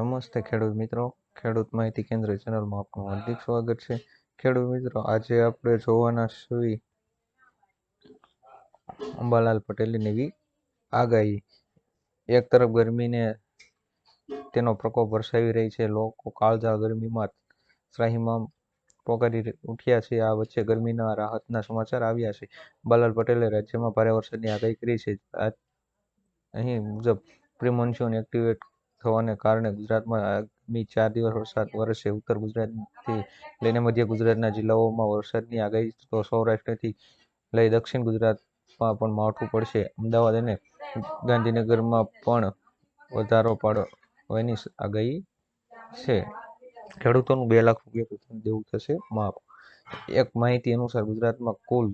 નમસ્તે ખેડૂત મિત્રો. ખેડૂત માહિતી કેન્દ્ર ચેનલમાં આપનું હાર્દિક સ્વાગત છે. ખેડૂત મિત્રો, આજે આપણે જોવાના છીએ અંબાલાલ પટેલની આગાહી. એક તરફ ગરમીને તેનો પ્રકોપ વરસાવી રહી છે. લોકો કાળઝાળ ગરમીમાં ત્રાહિમામ પોકારી ઉઠ્યા છે. આ વચ્ચે ગરમીના રાહતના સમાચાર આવ્યા છે. અંબાલાલ પટેલે રાજ્યમાં ભારે વરસાદની આગાહી કરી છે. અહીં મુજબ પ્રિમોન્સ્યુન એક્ટિવેટ થવાને કારણે ગુજરાતમાં આગામી ચાર દિવસ વરસાદ વરસશે ઉત્તર ગુજરાતથી લઈને મધ્ય ગુજરાતના જિલ્લાઓમાં વરસાદની આગાહી તો સૌરાષ્ટ્રથી લઈ દક્ષિણ ગુજરાતમાં પણ માવઠું પડશે. અમદાવાદ અને ગાંધીનગરમાં પણ વધારો પાડવાની આગાહી છે. ખેડૂતોનું બે લાખ રૂપિયા દેવું થશે. માફ. એક માહિતી અનુસાર ગુજરાતમાં કુલ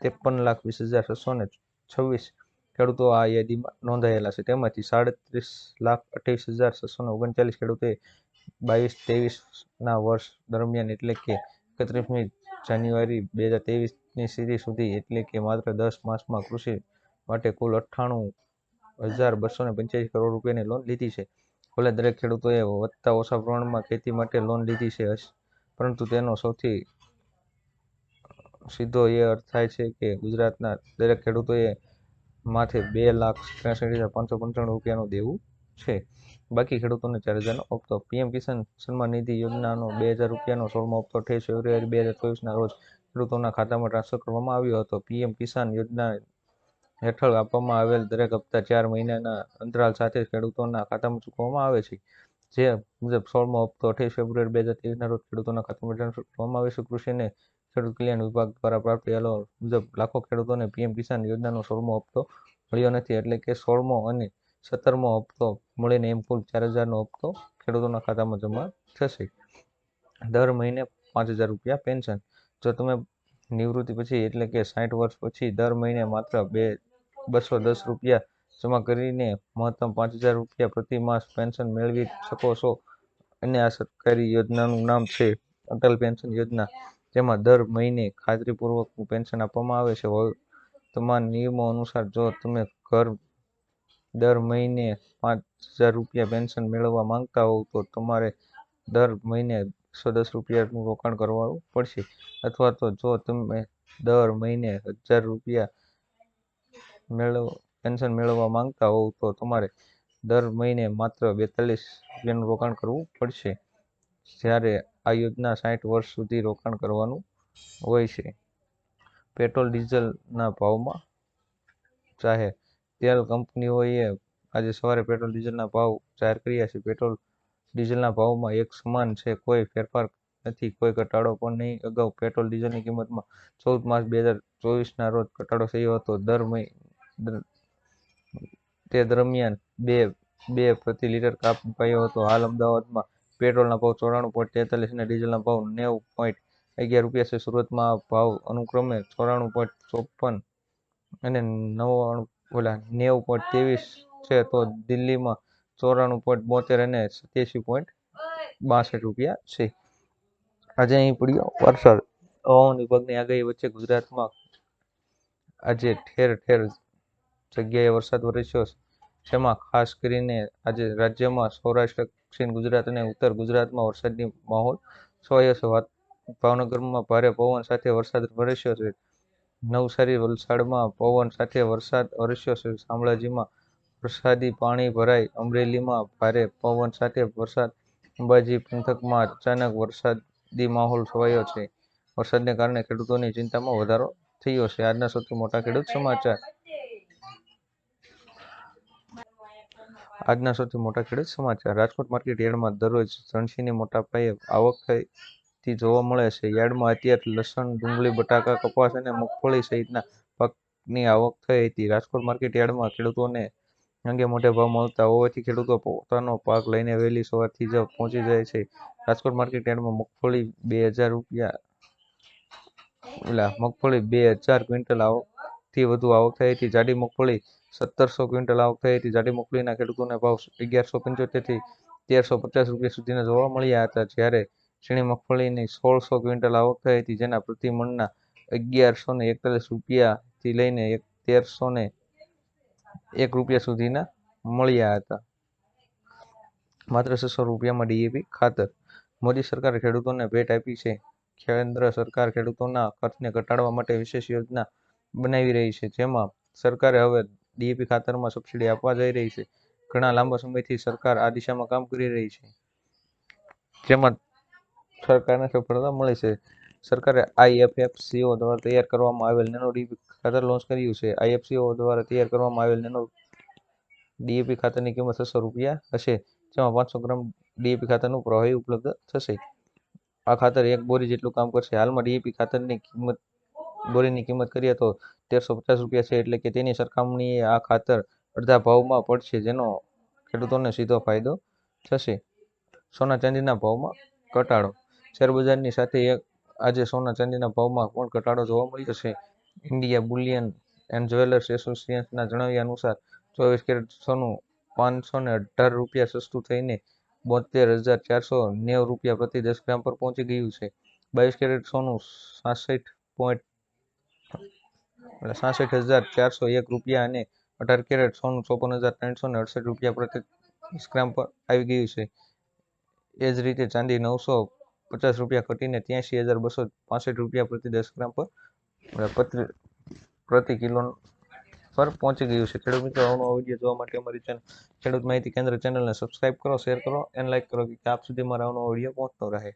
ત્રેપન લાખ વીસ હજાર છસો ને છવ્વીસ ખેડૂતો આ યાદીમાં નોંધાયેલા છે. તેમાંથી સાડત્રીસ લાખ અઠ્યાવીસ હજાર છસો ને ઓગણચાલીસ ખેડૂતોએ બાવીસ ત્રેવીસના વર્ષ દરમિયાન એટલે કે એકત્રીસમી જાન્યુઆરી બે હજાર ત્રેવીસની સીધી સુધી એટલે કે માત્ર દસ માસમાં કૃષિ માટે કુલ અઠ્ઠાણું હજાર બસો ને પંચ્યાસી કરોડ રૂપિયાની લોન લીધી છે. ભલે દરેક ખેડૂતોએ વધતા ઓછા પ્રમાણમાં ખેતી માટે લોન લીધી છે પરંતુ તેનો સૌથી સીધો એ અર્થ થાય છે કે ગુજરાતના દરેક ખેડૂતોએ માથે બે લાખ ત્રેસઠ હજાર પાંચસો પંચાણું રૂપિયાનું દેવું છે. બાકી ખેડૂતોને ચાર હજારનો હપ્તો પીએમ કિસાન સન્માન નિધિ યોજનાનો બે હજાર રૂપિયાનો સોળમો હપ્તો અઠ્યાવીસ ફેબ્રુઆરી બે હજાર ચોવીસના રોજ ખેડૂતોના ખાતામાં ટ્રાન્સફર કરવામાં આવ્યો હતો. પીએમ કિસાન યોજના હેઠળ આપવામાં આવેલ દરેક હપ્તા ચાર મહિનાના અંતરાલ સાથે ખેડૂતોના ખાતામાં ચૂકવવામાં આવે છે. જે મુજબ સોળમો હપ્તો અઠ્યાવીસ ફેબ્રુઆરી બે હજાર ત્રેવીસના રોજ ખેડૂતોના ખાતામાં ટ્રાન્સફર કરવામાં આવે છે. કૃષિ અને ખેડૂત કલ્યાણ વિભાગ દ્વારા પ્રાપ્ત થયેલો મુજબ લાખો ખેડૂતોને પીએમ કિસાન યોજનાનો સોળમો હપ્તો મળ્યો નથી એટલે કે સોળમો અને સત્તરમો હપ્તો મળીને એમ કુલ ચાર હજારનો હપ્તો ખેડૂતોના ખાતામાં જમા થશે. દર મહિને પાંચ હજાર રૂપિયા પેન્શન. જો તમે નિવૃત્તિ પછી એટલે કે સાઠ વર્ષ પછી દર મહિને માત્ર બે, બસો દસ રૂપિયા જમા કરીને મહત્તમ પાંચ હજાર રૂપિયા પ્રતિ માસ પેન્શન મેળવી શકો છો. અને આ સરકારી યોજનાનું નામ છે અટલ પેન્શન યોજના. જેમાં દર મહિને ખાતરીપૂર્વકનું પેન્શન આપવામાં આવે છે. વર્તમાન નિયમો અનુસાર જો તમે ઘર દર મહિને પાંચ હજાર રૂપિયા પેન્શન મેળવવા માંગતા હોવ તો તમારે દર મહિને એકસો દસ રૂપિયાનું રોકાણ કરવાનું પડશે. અથવા તો જો તમે દર મહિને હજાર રૂપિયા મેળવ પેન્શન મેળવવા માંગતા હોવ તો તમારે દર મહિને માત્ર બેતાલીસ રૂપિયાનું રોકાણ કરવું પડશે. જ્યારે આ યોજના સાઠ વર્ષ સુધી રોકાણ કરવાનું હોય છે. પેટ્રોલ, ડીઝલના ભાવમાં જાહેર. તેલ કંપનીઓએ આજે સવારે પેટ્રોલ, ડીઝલના ભાવ જાહેર કર્યા છે. પેટ્રોલ, ડીઝલના ભાવમાં એક સમાન છે. કોઈ ફેરફાર નથી, કોઈ ઘટાડો પણ નહીં. અગાઉ પેટ્રોલ, ડીઝલની કિંમતમાં ચૌદ માર્ચ બે હજાર ચોવીસના રોજ ઘટાડો થયો હતો. દર મહિ તે દરમિયાન બે બે પ્રતિ લીટર કાપ મુકાયો હતો. હાલ અમદાવાદમાં પેટ્રોલના ભાવ ચોરાણું પોઈન્ટ તેતાલીસ અને ડીઝલના ભાવ નેવું પોઈન્ટ અગિયાર રૂપિયા છે. સુરતમાં ભાવ અનુક્રમે ચોરાણું પોઈન્ટ ચોપન અને નવ્વાણું, ઓલા, નેવું પોઈન્ટ ત્રેવીસ છે તો દિલ્હીમાં ચોરાણું પોઈન્ટ બોતેર અને સત્યાસી પોઈન્ટ બાસઠ રૂપિયા છે. આજે અહીં પડ્યો વરસાદ. હવામાન વિભાગની આગાહી વચ્ચે ગુજરાતમાં આજે ઠેર ઠેર જગ્યાએ વરસાદ વરસ્યો છે. જેમાં ખાસ કરીને આજે રાજ્યમાં સૌરાષ્ટ્ર દક્ષિણ ગુજરાત અને ઉત્તર ગુજરાતમાં વરસાદની માહોલ છવાયો છે. ભાવનગરમાં ભારે પવન સાથે વરસાદ વરસ્યો છે. નવસારી વલસાડમાં પવન સાથે વરસાદ વરસ્યો છે. શામળાજીમાં વરસાદી પાણી ભરાય અમરેલીમાં ભારે પવન સાથે વરસાદ, અંબાજી પંથકમાં અચાનક વરસાદી માહોલ છવાયો છે. વરસાદને કારણે ખેડૂતોની ચિંતામાં વધારો થયો છે. આજના સૌથી મોટા ખેડૂત સમાચાર આજના સૌથી મોટા ખેડૂત સમાચાર. રાજકોટ માર્કેટ યાર્ડમાં દરરોજ જણસીની મોટા પાયે આવક થઈ જોવા મળે છે. યાર્ડમાં અત્યારે લસણ, ડુંગળી, બટાકા, કપાસ અને મગફળી સહિતના પાકની આવક થઈ હતી રાજકોટ માર્કેટ યાર્ડમાં ખેડૂતોને અંગે મોટે ભાવ મળતા હોવાથી ખેડૂતો પોતાનો પાક લઈને વહેલી સવારથી જ પહોંચી જાય છે. રાજકોટ માર્કેટ યાર્ડમાં મગફળી બે હજાર રૂપિયા ઓલા મગફળી બે હજાર ક્વિન્ટલ આવકથી વધુ આવક થઈ હતી જાડી મગફળી સત્તરસો ક્વિન્ટલ આવક થઈ હતી. જાડી મગફળીના ખેડૂતોને ભાવ અગિયારસો પંચોતેરથી તેરસો પચાસ રૂપિયા સુધીના જોવા મળ્યા હતા. જ્યારે ઝીણી મગફળીની સોળસો ક્વિન્ટલ આવક થઈ હતી, જેના પ્રતિ મણના અગિયારસો ને એકતાલીસ રૂપિયાથી લઈને તેરસો ને એક રૂપિયા સુધીના મળ્યા હતા. માત્ર છસો રૂપિયામાં ડીએપી ખાતર. મોદી સરકારે ખેડૂતોને ભેટ આપી છે. કેન્દ્ર સરકાર ખેડૂતોના ખર્ચને ઘટાડવા માટે વિશેષ યોજના બનાવી રહી છે, જેમાં સરકારે હવે ડીએપી ખાતરમાં સબસિડી આપવા જઈ રહી છે. ઘણા લાંબા સમયથી સરકાર આ દિશામાં કામ કરી રહી છે. જેમાં સરકારને સફળતા મળી છે. સરકારે આઈએફએફસીઓ દ્વારા તૈયાર કરવામાં આવેલ નેનો ડીએપી ખાતર લોન્ચ કર્યું છે. આઈએફસીઓ દ્વારા તૈયાર કરવામાં આવેલ નેનો ડીએપી ખાતરની કિંમત છસો રૂપિયા હશે, જેમાં પાંચસો ગ્રામ ડીએપી ખાતરનું પ્રવાહી ઉપલબ્ધ થશે. આ ખાતર એક બોરી જેટલું કામ કરશે. હાલમાં ડીએપી ખાતરની કિંમત, બોરીની કિંમત કરીએ તો તેરસો પચાસ રૂપિયા છે એટલે કે તેની સરખામણીએ આ ખાતર અડધા ભાવમાં પડશે, જેનો ખેડૂતોને સીધો ફાયદો થશે. સોના ચાંદીના ભાવમાં ઘટાડો. શેરબજારની સાથે આજે સોના ચાંદીના ભાવમાં પણ ઘટાડો જોવા મળ્યો છે ઇન્ડિયા બુલિયન એન્ડ જ્વેલર્સ એસોસિએશનના જણાવ્યા અનુસાર, ચોવીસ કેરેટ સોનું પાંચસો ને અઢાર રૂપિયા સસ્તું થઈને બોતેર હજાર ચારસો નેવું રૂપિયા પ્રતિ દસ ગ્રામ પર પહોંચી ગયું છે. બાવીસ કેરેટ સોનું સાસઠ પોઈન્ટ સાસઠ હજાર ચારસો એક રૂપિયા અને અઢાર કેરેટ સોનું ચોપન હજાર ત્રણસો ને અડસઠ રૂપિયા પ્રતિ ગ્રામ પર આવી ગયું છે. એ જ રીતે ચાંદી નવસો પચાસ રૂપિયા ઘટીને ત્યાંસી હજાર બસો પાસઠ રૂપિયા પ્રતિ દસ ગ્રામ પર પ્રતિ પ્રતિ કિલો પર પહોંચી ગયું છે. ખેડૂત મિત્રો, આવનો વીડિયો જોવા માટે અમારી ચેનલ ખેડૂત માહિતી કેન્દ્ર ચેનલને સબસ્ક્રાઇબ કરો શેર કરો અને લાઇક કરો કે આપ સુધી મારા આવનો વીડિયો પહોંચતો રહે.